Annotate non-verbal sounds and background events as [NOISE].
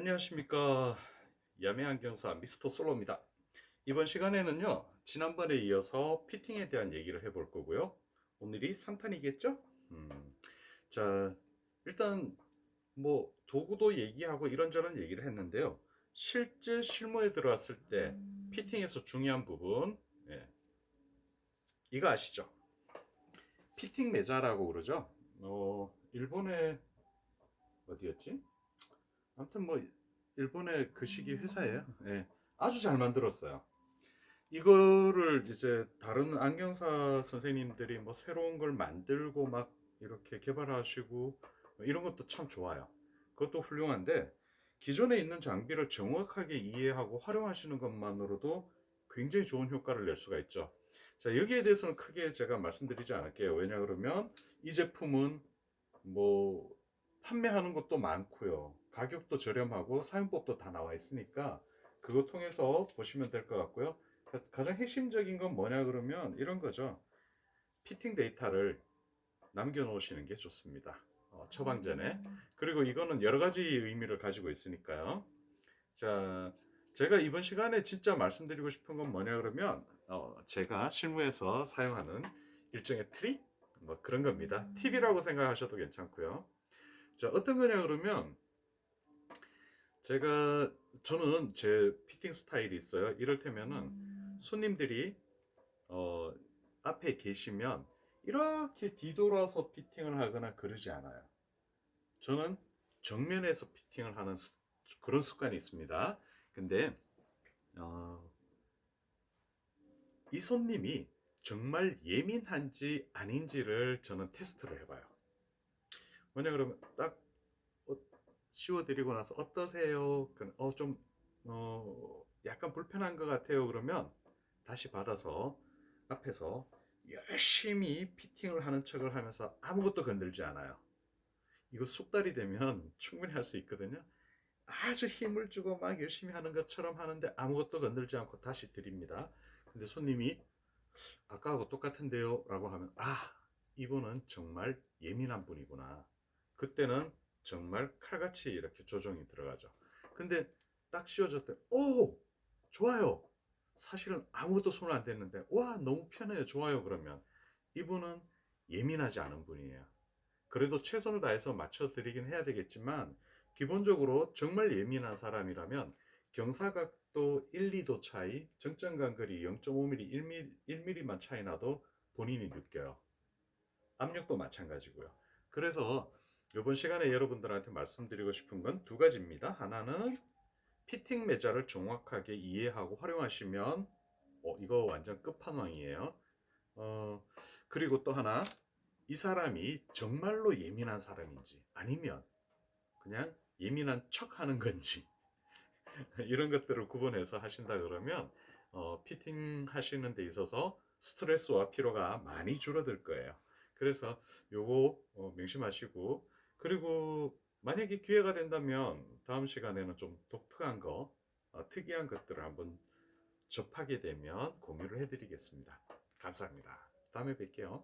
안녕하십니까 야매안경사 미스터 솔로입니다. 이번 시간에는요 지난번에 이어서 피팅에 대한 얘기를 해볼 거고요. 오늘이 3탄이겠죠? 음, 자 일단 뭐 도구도 얘기하고 이런저런 얘기를 했는데요. 실제 실무에 들어왔을 때 피팅에서 중요한 부분 예, 이거 아시죠? 피팅 매자라고 그러죠. 어, 일본의 어디였지? 아무튼 뭐 일본의 그 시기 회사예요. 예, 아주 잘 만들었어요. 이거를 이제 다른 안경사 선생님들이 뭐 새로운 걸 만들고 막 이렇게 개발하시고 이런 것도 참 좋아요. 그것도 훌륭한데 기존에 있는 장비를 정확하게 이해하고 활용하시는 것만으로도 굉장히 좋은 효과를 낼 수가 있죠. 자, 여기에 대해서는 크게 제가 말씀드리지 않을게요. 왜냐 그러면 이 제품은 뭐 판매하는 것도 많고요. 가격도 저렴하고 사용법도 다 나와 있으니까 그거 통해서 보시면 될 것 같고요. 가- 가장 핵심적인 건 뭐냐 그러면 이런 거죠. 피팅 데이터를 남겨놓으시는 게 좋습니다. 어, 처방 전에. 그리고 이거는 여러 가지 의미를 가지고 있으니까요. 자, 제가 이번 시간에 진짜 말씀드리고 싶은 건 뭐냐 그러면 어, 제가 실무에서 사용하는 일종의 트릭 뭐 그런 겁니다. 팁이라고 생각하셔도 괜찮고요. 자, 어떤 거냐 그러면 제가 저는 제 피팅 스타일이 있어요. 이를테면은 손님들이 어, 앞에 계시면 이렇게 뒤돌아서 피팅을 하거나 그러지 않아요. 저는 정면에서 피팅을 하는 습- 그런 습관이 있습니다. 근데 어, 이 손님이 정말 예민한지 아닌지를 저는 테스트를 해봐요. 뭐냐 그러면 딱 어, 씌워드리고 나서 어떠세요? 그, 어, 좀, 어, 약간 불편한 것 같아요. 그러면 다시 받아서 앞에서 열심히 피팅을 하는 척을 하면서 아무것도 건들지 않아요. 이거 숙달이 되면 충분히 할 수 있거든요. 아주 힘을 주고 막 열심히 하는 것처럼 하는데 아무것도 건들지 않고 다시 드립니다. 근데 손님이 아까하고 똑같은데요? 라고 하면 아, 이분은 정말 예민한 분이구나. 그때는 정말 칼같이 이렇게 조정이 들어가죠. 근데 딱 씌워졌을 때, 오! 좋아요! 사실은 아무것도 손을 안 댔는데, 와, 너무 편해요. 좋아요. 그러면 이분은 예민하지 않은 분이에요. 그래도 최선을 다해서 맞춰드리긴 해야 되겠지만, 기본적으로 정말 예민한 사람이라면 경사각도 1, 2도 차이, 정점 간거리 0.5mm, 1mm, 1mm만 차이 나도 본인이 느껴요. 압력도 마찬가지고요. 그래서 이번 시간에 여러분들한테 말씀드리고 싶은 건 두 가지입니다. 하나는 피팅 매자를 정확하게 이해하고 활용하시면 어, 이거 완전 끝판왕이에요. 어, 그리고 또 하나 이 사람이 정말로 예민한 사람인지 아니면 그냥 예민한 척 하는 건지 [LAUGHS] 이런 것들을 구분해서 하신다 그러면 어, 피팅 하시는 데 있어서 스트레스와 피로가 많이 줄어들 거예요. 그래서 요거 어, 명심하시고 그리고 만약에 기회가 된다면 다음 시간에는 좀 독특한 거, 어, 특이한 것들을 한번 접하게 되면 공유를 해드리겠습니다. 감사합니다. 다음에 뵐게요.